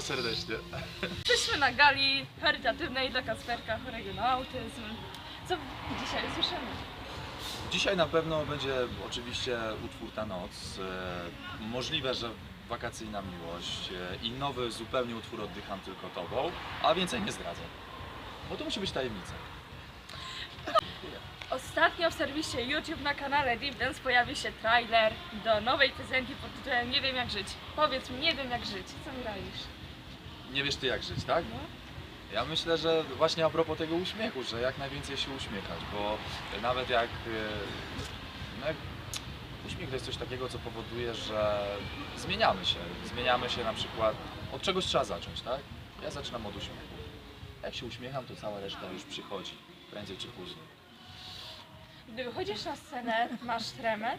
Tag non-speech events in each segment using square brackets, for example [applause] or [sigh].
Witam serdecznie. Jesteśmy na gali charytatywnej dla Kasperka chorego na autyzm. Co dzisiaj usłyszymy? Dzisiaj na pewno będzie oczywiście utwór Ta Noc. E, Możliwe, że wakacyjna miłość e, i nowy zupełnie utwór Oddycham Tylko Tobą, a więcej nie zdradzę. Bo to musi być tajemnica. Ostatnio w serwisie YouTube na kanale Deep Dance pojawi się trailer do nowej piosenki pod tytułem Nie wiem jak żyć. Powiedz mi, nie wiem jak żyć. Co mi radzisz? Nie wiesz ty jak żyć, tak? No. Ja myślę, że właśnie a propos tego uśmiechu, że jak najwięcej się uśmiechać, bo nawet jak, e, no jak uśmiech to jest coś takiego, co powoduje, że zmieniamy się. Zmieniamy się na przykład, od czegoś trzeba zacząć, tak? Ja zaczynam od uśmiechu. Jak się uśmiecham, to cała reszta już przychodzi, prędzej czy później. Gdy wychodzisz na scenę, masz tremę.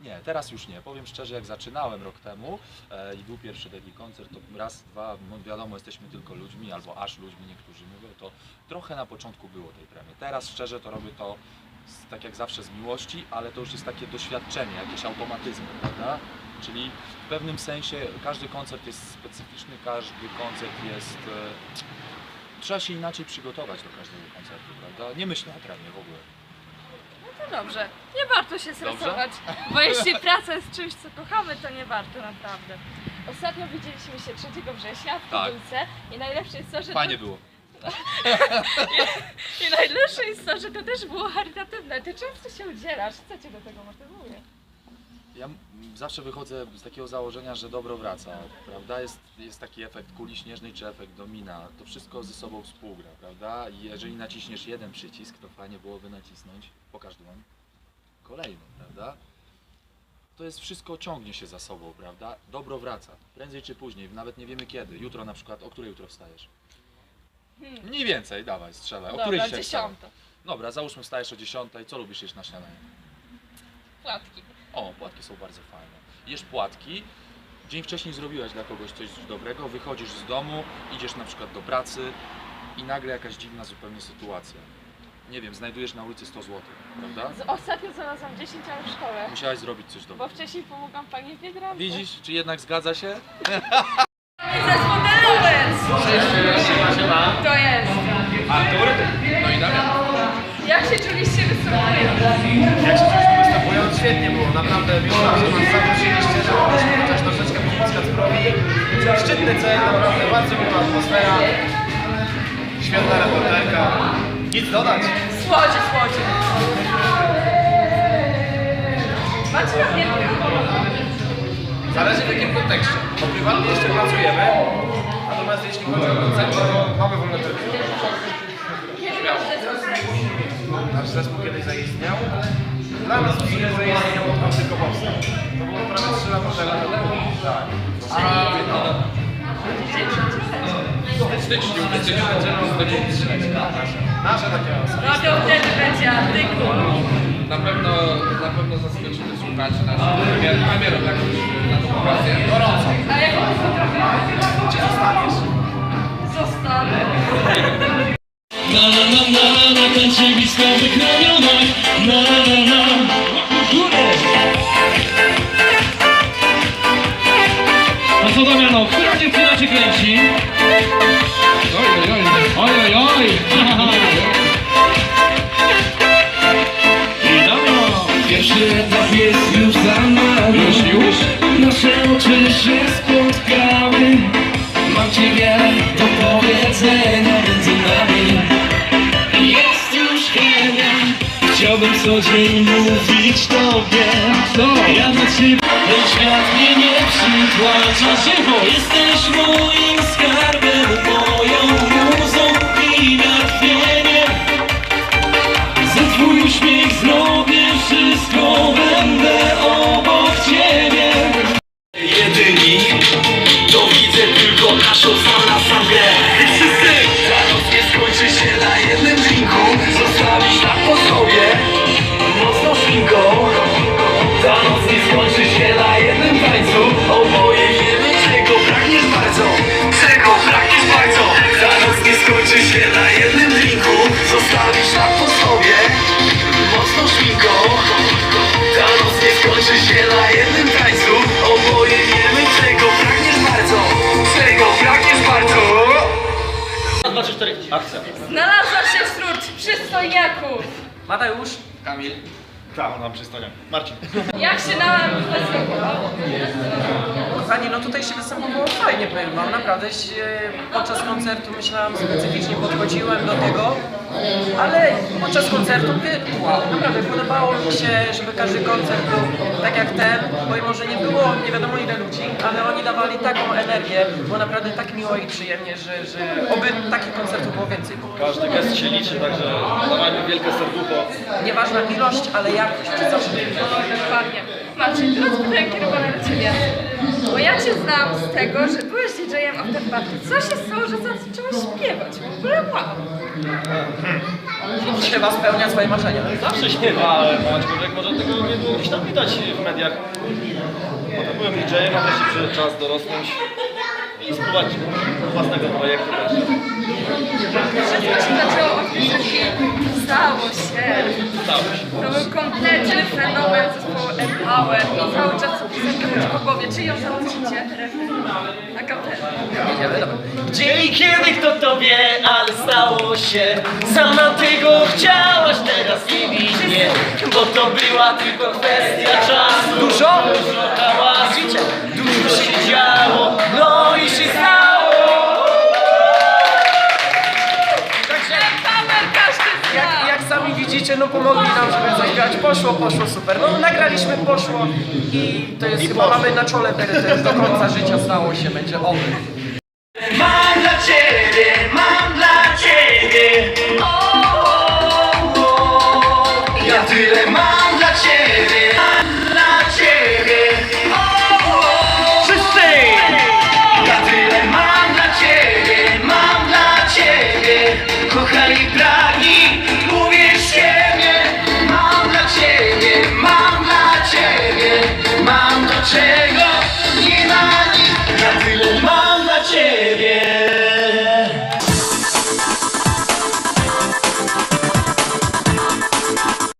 Nie, teraz już nie. Powiem szczerze, jak zaczynałem rok temu e, i był pierwszy taki koncert, to raz, dwa, no wiadomo, jesteśmy tylko ludźmi, albo aż ludźmi, niektórzy mówią, to trochę na początku było tej premii. Teraz szczerze to robię to z, tak jak zawsze z miłości, ale to już jest takie doświadczenie, jakieś automatyzmy, prawda? Czyli w pewnym sensie każdy koncert jest specyficzny, każdy koncert jest... E, trzeba się inaczej przygotować do każdego koncertu, prawda? Nie myślę o premii w ogóle. No dobrze. Nie warto się stresować, bo jeśli [laughs] praca jest czymś, co kochamy, to nie warto naprawdę. Ostatnio widzieliśmy się 3 września w Tak. I najlepsze jest to, że Fajnie to, było. [laughs] I najlepsze jest to, że to też było charytatywne. Ty często się udzielasz. Co cię do tego motywuje? Ja zawsze wychodzę z takiego założenia, że dobro wraca, prawda? Jest, jest taki efekt kuli śnieżnej czy efekt domina. To wszystko ze sobą współgra, prawda? I jeżeli naciśniesz jeden przycisk, to fajnie byłoby nacisnąć po każdym kolejny, prawda? To jest wszystko ciągnie się za sobą, prawda? Dobro wraca. Prędzej czy później, nawet nie wiemy kiedy. Jutro na przykład, o której jutro wstajesz? Hmm. Mniej więcej, dawaj, strzelaj. O Dobra, której wstałeś? dziesiąta. Dobra, załóżmy wstajesz o 10. Co lubisz jeść na śniadanie? Płatki. O, płatki są bardzo fajne. Jesz płatki, dzień wcześniej zrobiłeś dla kogoś coś dobrego, wychodzisz z domu, idziesz na przykład do pracy i nagle jakaś dziwna zupełnie sytuacja. Nie wiem, znajdujesz na ulicy 100 zł, prawda? Z- Ostatnio znalazłam 10 euro w szkole, Musiałaś zrobić coś bo dobrego. wcześniej pomogłam pani w Biedronce. Widzisz, czy jednak zgadza się? To jest. Artur, no i Damian. Jak się czuliście? Jak się występując? Świetnie było, naprawdę miło nam, że nas zaprosiliście, że mogliśmy chociaż troszeczkę pomóc Kacprowi. Szczytny cel, naprawdę bardzo miła atmosfera. Świetna reporterka. Nic dodać. Słodzie, słodzie. Macie na mnie Zależy w jakim kontekście. Bo prywatnie jeszcze pracujemy, natomiast jeśli chodzi o koncerty, to mamy wolne tryby. Śmiało. Nasz zespół kiedyś zaistniał. Dla nas w sumie zaistniał on tylko powstał. To było prawie 3 lata temu. Tak. A w styczniu, w styczniu wchodzić nasze takie osoby. No to wtedy będzie artykuł. Na pewno, na pewno zaskoczymy słuchaczy naszą premier- premierą jakąś na tą okazję. Gorąco. A jak fotografię? Gdzie zostaniesz? Zostanę. Na na na na na tańczy blisko wykroniona Na na na na A co Damiano, która dziewczyna cię kręci? Oj, oj, oj. Oj oj oj [laughs] co dzień mówić tobie Co? Ja dla ciebie Ten świat mnie nie przytłacza Bo jesteś moim skarbem Moją 4... Akcja. Znalazłam się wśród przystojniaków. Mateusz. Kamil. Tak, nam przystania. Marcin. Jak się nam kochani, no tutaj się występowało fajnie, powiem wam. Naprawdę się, podczas koncertu myślałem, specyficznie podchodziłem do tego, ale podczas koncertu wie- wow, naprawdę podobało mi się, żeby każdy koncert był tak jak ten, bo może nie było nie wiadomo ile ludzi, ale oni dawali taką energię, było naprawdę tak miło i przyjemnie, że, że oby takich koncertów było więcej. Każdy gest się liczy, także dawajmy wielkie serducho. Nieważna ilość, ale jakość zawsze Dokładnie. Marcin, teraz pytanie kierowane do Ciebie. Bo ja Cię znam z tego, że byłeś DJ-em Afterparty. Co się stało, że zacząłeś śpiewać? W ogóle wow. Trzeba spełniać swoje marzenia. Zawsze śpiewałem, aczkolwiek może tego nie było gdzieś tam widać w mediach. Potem byłem DJ-em, a wreszcie przyszedł czas dorosnąć i spróbować własnego projektu też. Wszystko się zaczęło od piosenki Stało się. Stało się. To był kompletny fenomen zespołu Empower i cały czas piosenka chodzi po głowie. Czy ją załączycie? A kapelę. Gdzie i kiedy kto to wie, ale stało się Sama tego chciałaś, teraz nie wiśnie Bo to była tylko kwestia czasu Dużo? Widzicie, no pomogli nam, żeby zagrać. Poszło, poszło super. No nagraliśmy, poszło i to jest chyba mamy na czole priorytet. Do końca życia stało się, będzie oby. Mam dla ciebie, mam dla ciebie